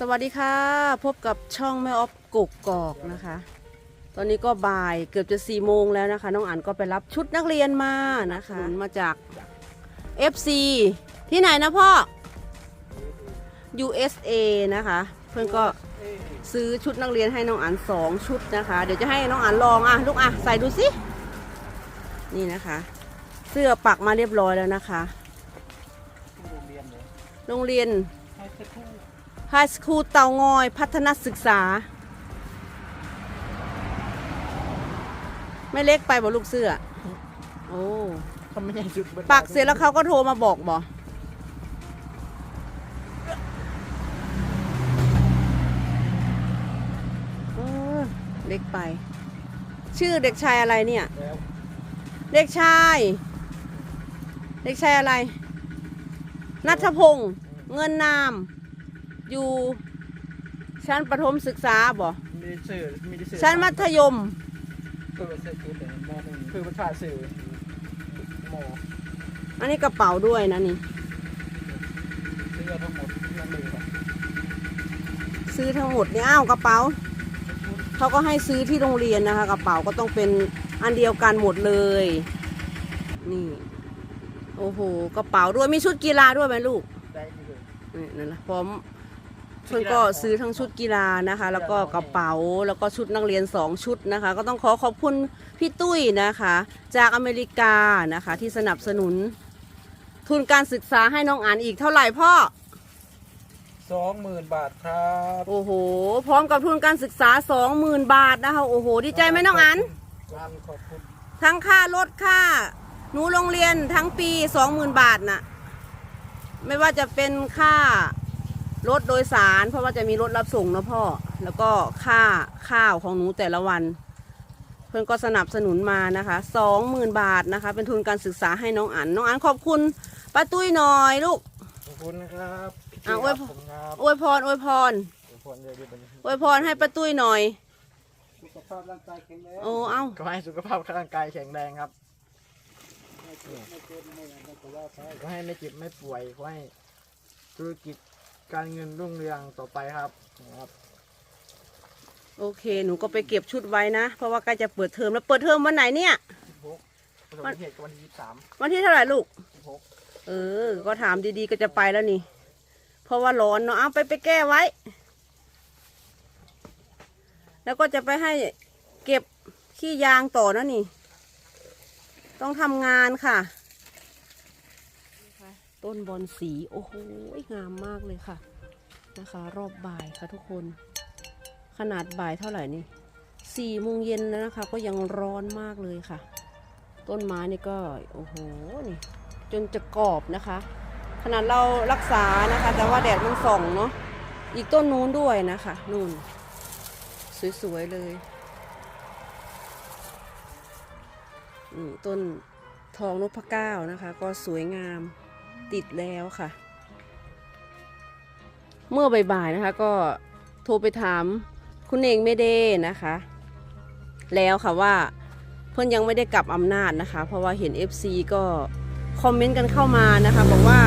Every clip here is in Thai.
สวัสดีค่ะ พบกับช่องแม่ออฟกกกอกนะคะ ตอนนี้ก็บ่ายเกือบจะ4ี่โมงแล้วนะคะ น้องอันก็ไปรับชุดนักเรียนมานะคะมาจาก FC ที่ไหนนะพ่อ USA นะคะ เพื่อนก็ซื้อชุดนักเรียนให้น้องอันสองชุดนะคะ เดี๋ยวจะให้น้องอันลองอะลูกอะใส่ดูสินี่นะคะ เสื้อปักมาเรียบร้อยแล้วนะคะ โรงเรียน ไฮสคูลเตางอยพัฒนศึกษา ไม่เล็กไปบ่ลูกเสื้อ โอ้ทำไม่ใช่จุดปักเสร็จแล้วเขาก็โทรมาบอกบ่เออเล็กไป ชื่อเด็กชายอะไรเนี่ยแล้วเด็กชาย เด็กชายอะไรนัทพงศ์เงินนาม อยู่ชั้นประถมศึกษาบ่มีสื่อมีสื่อชั้นมัธยมคือสื่อคือแต่มหนึ่งคือภาษาสื่อหมออันนี้กระเป๋าด้วยนะนี่เสื้อทั้งหมดนั่นเลยครับซื้อทั้งหมดเนี่ยอ้าวกระเป๋าเขาก็ให้ซื้อที่โรงเรียนนะคะ กระเป๋าก็ต้องเป็นอันเดียวกันหมดเลย นี่โอ้โหกระเป๋าด้วยมีชุดกีฬาด้วยไหมลูกได้นี่เลยนี่นั่นแหละพร้อม เพื่อนก็ซื้อทั้งชุดกีฬานะคะ แล้วก็กระเป๋าแล้วก็ชุดนักเรียนสองชุดนะคะ ก็ต้องขอขอบคุณพี่ตุ้ยนะคะ จากอเมริกานะคะ ที่สนับสนุน ทุนการศึกษาให้น้องอ่านอีกเท่าไหร่พ่อสองหมื่นบาทครับโอ้โห พร้อมกับทุนการศึกษา20,000บาทนะคะโอ้โห ดีใจไหมน้องอันงานขอบคุณทั้งค่ารถค่าหนูโรงเรียนทั้งปี20,000บาทน่ะ ไม่ว่าจะเป็นค่า รถโดยสาร เพราะว่าจะมีรถรับส่งนะพ่อ แล้วก็ค่าข้าวของหนูแต่ละวัน เพื่อนก็สนับสนุนมานะคะ20,000บาทนะคะ เป็นทุนการศึกษาให้น้องอันน้องอันขอบคุณป้าตุ้ยหน่อยลูกขอบคุณนะครับอะอวยพรผมครับอวยพรอวยพรอวยพรเลยดีบันอวยพรให้ป้าตุ้ยหน่อยสุขภาพร่างกายแข็งแรงโอ้เอ้าก็ให้สุขภาพร่างกายแข็งแรงครับก็ให้ไม่เจ็บไม่ป่วยก็ให้ธุรกิจ การเงินรุ่งเรืองต่อไปครับนะครับ โอเค หนูก็ไปเก็บชุดไว้นะ เพราะว่าใกล้จะเปิดเทอมแล้วเปิดเทอมวันไหนเนี่ย 16ประสบเหตุวันที่ยี่สิบสามวันที่เท่าไหร่ลูก 16เออ ก็ถามดีๆก็จะไปแล้วนี่ เพราะว่าร้อนเนาะ เอาไปไปแก้ไว้ แล้วก็จะไปให้เก็บขี้ยางต่อนะนี่ ต้องทำงานค่ะ ต้นบอนสี โอ้โหงามมากเลยค่ะนะคะ รอบบ่ายค่ะทุกคน ขนาดบ่ายเท่าไหร่นี่สี่โมงเย็นแล้วนะคะ ก็ยังร้อนมากเลยค่ะ ต้นไม้นี่ก็โอ้โหนี่จนจะกรอบนะคะ ขนาดเรารักษานะคะ แต่ว่าแดดมันส่องเนาะอีกต้นนู้นด้วยนะคะนู่น สวยๆเลยนี่ต้นทองนพเก้านะคะ ก็สวยงาม ติดแล้วค่ะ เมื่อบ่ายๆนะคะ ก็โทรไปถามคุณเองไม่ได้นะคะ แล้วค่ะว่าเพื่อนยังไม่ได้กลับอำนาจนะคะ เพราะว่าเห็น FC ก็คอมเมนต์กันเข้ามานะคะ บอกว่า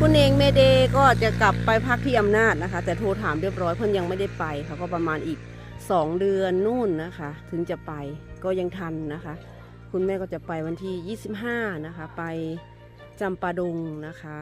คุณเองเมเดก็จะกลับไปพักที่อำนาจนะคะ แต่โทรถามเรียบร้อยเพื่อนยังไม่ได้ไปค่ะก็ประมาณอีก 2 เดือนนู่นนะคะ ถึงจะไปก็ยังทันนะคะ คุณแม่ก็จะไปวันที่ 25 นะคะ ไป จำปาดงนะคะ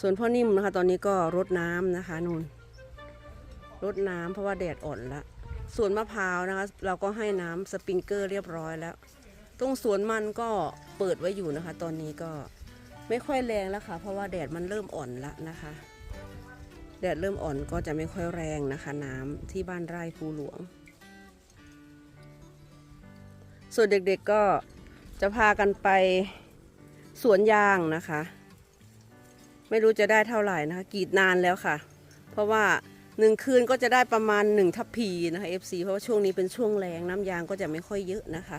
ส่วนพ่อนิ่มนะคะ ตอนนี้ก็รดน้ำนะคะนู่นรดน้ำเพราะว่าแดดอ่อนละส่วนมะพร้าวนะคะ เราก็ให้น้ำสปริงเกอร์เรียบร้อยแล้ว ตรงสวนมันก็เปิดไว้อยู่นะคะ ตอนนี้ก็ไม่ค่อยแรงแล้วค่ะ เพราะว่าแดดมันเริ่มอ่อนละนะคะ แดดเริ่มอ่อนก็จะไม่ค่อยแรงนะคะ น้ำที่บ้านไร่ภูหลวง ส่วนเด็กๆก็จะพากันไป สวนยางนะคะ ไม่รู้จะได้เท่าไหร่นะคะกรีดนานแล้วค่ะ เพราะว่าหนึ่งคืนก็จะได้ประมาณหนึ่งทัพพีนะคะ FC เพราะว่าช่วงนี้เป็นช่วงแรงน้ำยางก็จะไม่ค่อยเยอะนะคะ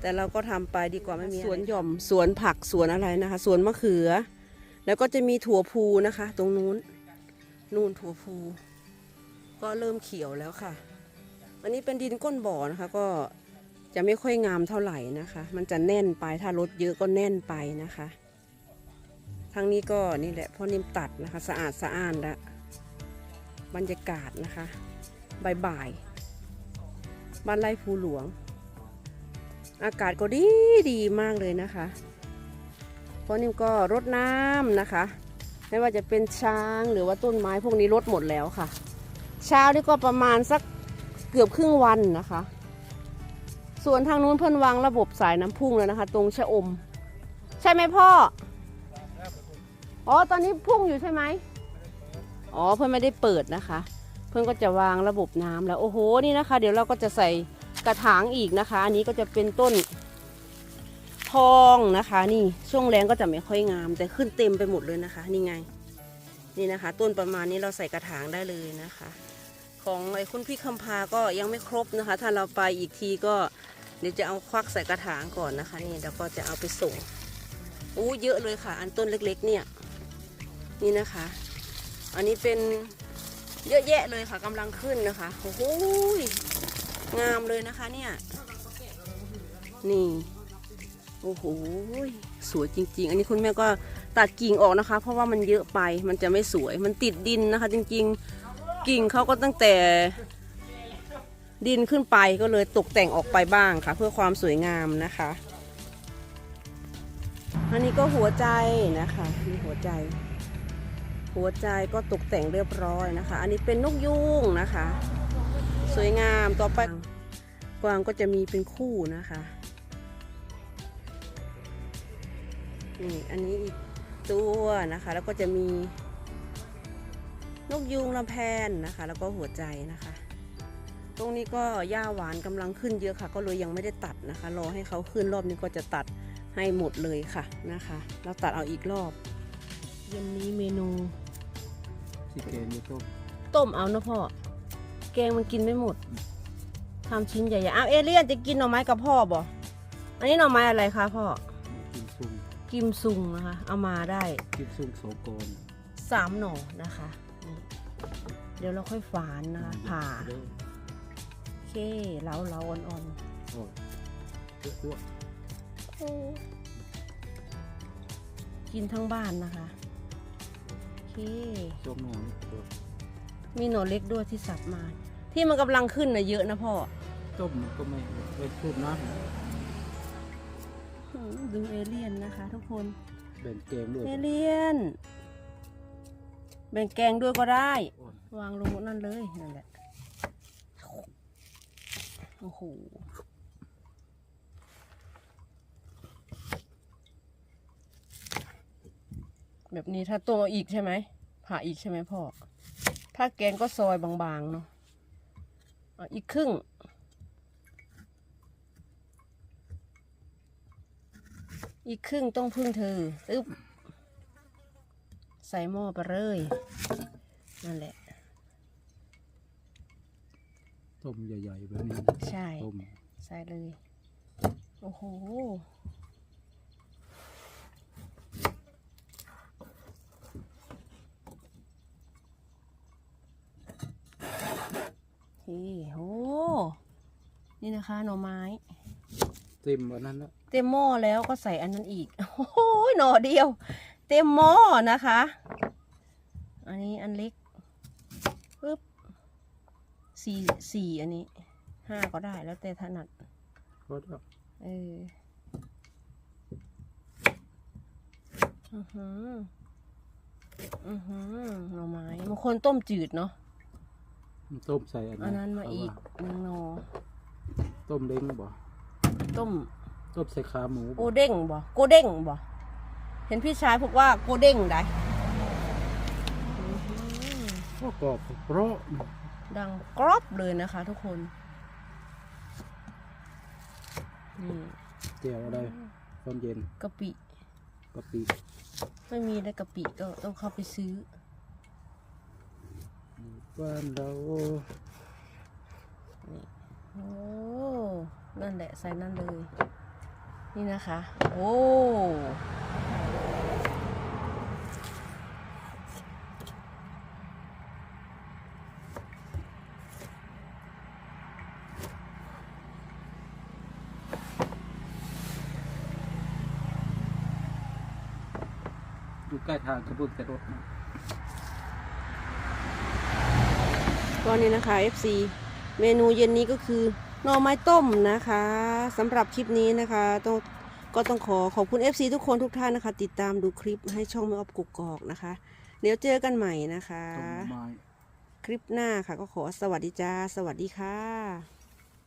แต่เราก็ทำไปดีกว่าไม่มีสวนหย่อมสวนผักสวนอะไรนะคะ สวนมะเขือ แล้วก็จะมีถั่วพูนะคะ ตรงนู้นนู่นถั่วพูก็เริ่มเขียวแล้วค่ะ อันนี้เป็นดินก้นบ่อนะคะ ก็ จะไม่ค่อยงามเท่าไหร่นะคะ มันจะแน่นไปถ้ารถเยอะก็แน่นไปนะคะทางนี้ก็นี่แหละพ่อนิ่มตัดนะคะ สะอาดสะอ้านล้วบรรยากาศนะคะบ่ายๆบ้านไร่ภูหลวง อากาศก็ดีดีมากเลยนะคะพ่อนิ่มก็รดน้ำนะคะ ไม่ว่าจะเป็นช้างหรือว่าต้นไม้พวกนี้รดหมดแล้วค่ะ เช้านี่ก็ประมาณสักเกือบครึ่งวันนะคะ ส่วนทางนู้นเพิ่นวางระบบสายน้ำพุ่งแล้วนะคะ ตรงชะอม ใช่ไหมพ่อ อ๋อ ตอนนี้พุ่งอยู่ใช่ไหมอ๋อ เพื่อนไม่ได้เปิดนะคะ เพื่อนก็จะวางระบบน้ำแล้ว โอ้โห นี่นะคะ เดี๋ยวเราก็จะใส่กระถางอีกนะคะ อันนี้ก็จะเป็นต้นทองนะคะ นี่ช่วงแรงก็จะไม่ค่อยงาม แต่ขึ้นเต็มไปหมดเลยนะคะ นี่ไง นี่นะคะ ต้นประมาณนี้เราใส่กระถางได้เลยนะคะ ของไอ้คุณพี่คำพาก็ยังไม่ครบนะคะ ถ้าเราไปอีกทีก็เดี๋ยวจะเอาควักใส่กระถางก่อนนะคะ นี่แล้วก็จะเอาไปส่งอู้เยอะเลยค่ะ อันต้นเล็กๆ เนี่ย นี่นะคะ อันนี้เป็นเยอะแยะเลยค่ะกำลังขึ้นนะคะโอ้โหยงามเลยนะคะเนี่ยนี่โอ้โหสวยจริง ๆ อันนี้คุณแม่ก็ตัดกิ่งออกนะคะ เพราะว่ามันเยอะไปมันจะไม่สวยมันติดดินนะคะ จริง ๆ กิ่งเขาก็ตั้งแต่ดินขึ้นไปก็เลยตกแต่งออกไปบ้างค่ะ เพื่อความสวยงามนะคะ อันนี้ก็หัวใจนะคะมีหัวใจ หัวใจก็ตกแต่งเรียบร้อยนะคะ อันนี้เป็นนกยูงนะคะ สวยงามต่อไปกวางก็จะมีเป็นคู่นะคะนี่อันนี้อีกตัวนะคะ แล้วก็จะมี นกยูงลำแพนนะคะ แล้วก็หัวใจนะคะ ตรงนี้ก็หญ้าหวานกำลังขึ้นเยอะค่ะ ก็เลยยังไม่ได้ตัดนะคะ รอให้เขาขึ้นรอบนี้ก็จะตัดให้หมดเลยค่ะนะคะ เราตัดเอาอีกรอบ เย็นนี้เมนูที่เกมยูทูบต้มเอานะพ่อแกงมันกินไม่หมดทำชิ้นใหญ่ๆอ้าวเอเลี่ยนจะกินหน่อไม้กับพ่อบ่อันนี้หน่อไม้อะไรคะพ่อกินซุงกิมซุงนะคะ เอามาได้กินซุงโสโกนสามหน่อนะคะนี่ เดี๋ยวเราค่อยฝานนะคะผ่าเด้อโอเคเล้าเล้าๆอ่อนโอ้ยเยอะด้วยๆกินทั้งบ้านนะคะโอเคจมหนอนตัวมีหน่อเล็กด้วยที่สับมา ที่มันกำลังขึ้นนะเยอะนะพ่อต้มมันก็ไม่ไม่พูดนะอืมดูเอเลี่ยนนะคะ ทุกคนแบ่งเกมด้วยเอเลี่ยนแบ่งแกงด้วยก็ได้โอ้ย วางลงนั่นเลยนั่นแหละโอ้โหแบบนี้ถ้าตัวอีกใช่ไหมผ่าอีกใช่ไหมพ่อถ้าแกงก็ซอยบางๆเนาะอาอีกครึ่งอีกครึ่งต้องพึ่งเธอตึ๊บใส่หม้อไปเลย นั่นแหละ ต้มใหญ่ๆแบบนี้ใช่ต้มใส่เลย โอ้โหนี่โหนี่นะคะหน่อไม้ เต็มวันนั้นแล้วเต็มหม้อแล้วก็ใส่อันนั้นอีก โอ้โหหน่อเดียว เต็มหม้อนะคะ อันนี้อันเล็กปึ๊บ สี่สี่อันนี้ห้าก็ได้แล้วแต่ถนัดเพราะว่าเอออือหืออือหือหน่อไม้บางคนต้มจืดเนาะมันต้มใส่อันอันนั้นมาอีกเว่หนึ่งหนอต้มเล้งบ่ต้มต้มใส่ขาหมูโกบ่เด้งบ่โกเด้งบ่เห็นพี่ชายบอกว่าโกเด้งได้อื้อหือก็กรอบเพราะ ดังกรอบเลยนะคะทุกคนนี่เจียวอะไรตอนเย็นกะปิกะปิไม่มีแล้วกะปิก็ต้องเข้าไปซื้อบ้านเราโอ้นั่นแหละใส่นั่นเลย นี่นะคะ โอ้ ล้ทางกระเบื้องแต่รถนะก็นี่นะคะ FC เมนูเย็นนี้ก็คือหน่อไม้ต้มนะคะสำหรับคลิปนี้นะคะต้องก็ต้องขอขอบคุณ FC ทุกคนทุกท่านนะคะ ติดตามดูคลิปให้ช่องไม่ออฟกุกกอกนะคะ เดี๋ยวเจอกันใหม่นะคะ ต้นไม้ คลิปหน้าค่ะก็ขอสวัสดีจ้า สวัสดีค่ะ